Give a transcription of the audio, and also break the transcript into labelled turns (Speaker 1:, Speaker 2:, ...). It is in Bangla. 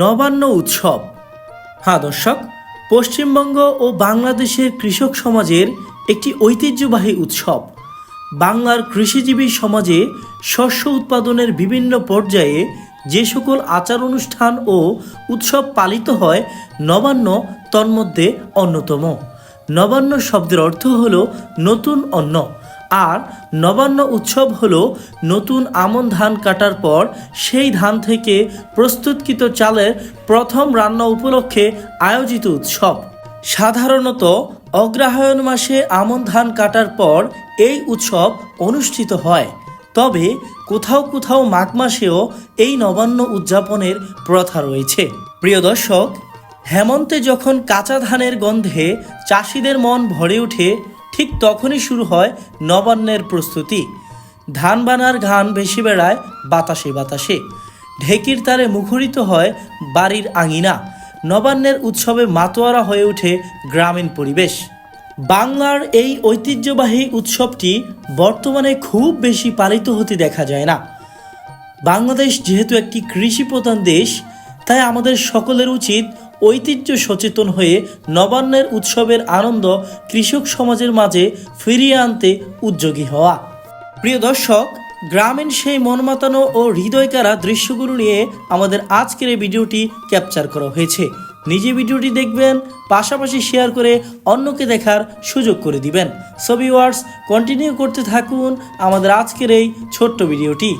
Speaker 1: নবান্ন উৎসব। হ্যাঁ দর্শক, পশ্চিমবঙ্গ ও বাংলাদেশের কৃষক সমাজের একটি ঐতিহ্যবাহী উৎসব। বাংলার কৃষিজীবী সমাজে শস্য উৎপাদনের বিভিন্ন পর্যায়ে যে সকল আচার অনুষ্ঠান ও উৎসব পালিত হয়, নবান্ন তন্মধ্যে অন্যতম। নবান্ন শব্দের অর্থ হল নতুন অন্ন। আর নবান্ন উৎসব হলো নতুন আমন ধান কাটার পর সেই ধান থেকে প্রস্তুতকৃত চালের প্রথম রান্না উপলক্ষে আয়োজিত উৎসব। সাধারণত অগ্রহায়ণ মাসে আমন ধান কাটার পর এই উৎসব অনুষ্ঠিত হয়। তবে কোথাও কোথাও মাঘ মাসেও এই নবান্ন উদযাপনের প্রথা রয়েছে। প্রিয় দর্শক, হেমন্তে যখন কাঁচা ধানের গন্ধে চাষিদের মন ভরে ওঠে ঠিক তখনই শুরু হয় নবান্নের প্রস্তুতি। ধান বানার ঘান ভেসে বেড়ায় বাতাসে বাতাসে। ঢেকির তারে মুখরিত হয় বাড়ির আঙিনা। নবান্নের উৎসবে মাতোয়ারা হয়ে ওঠে গ্রামীণ পরিবেশ। বাংলার এই ঐতিহ্যবাহী উৎসবটি বর্তমানে খুব বেশি পালিত হতে দেখা যায় না। বাংলাদেশ যেহেতু একটি কৃষি প্রধান দেশ, তাই আমাদের সকলের উচিত ঐতিহ্য সচেতন হয়ে নবান্নের উৎসবের আনন্দ কৃষক সমাজের মাঝে ফিরিয়ে আনতে উদ্যোগী হওয়া। প্রিয় দর্শক, গ্রামীণ সেই মনমাতানো ও হৃদয়কারা দৃশ্যগুলো নিয়ে আমাদের আজকের এই ভিডিওটি ক্যাপচার করা হয়েছে। নিজে ভিডিওটি দেখবেন, পাশাপাশি শেয়ার করে অন্যকে দেখার সুযোগ করে দিবেন। সো ভিউয়ার্স কন্টিনিউ করতে থাকুন আমাদের আজকের এই ছোট্ট ভিডিওটি।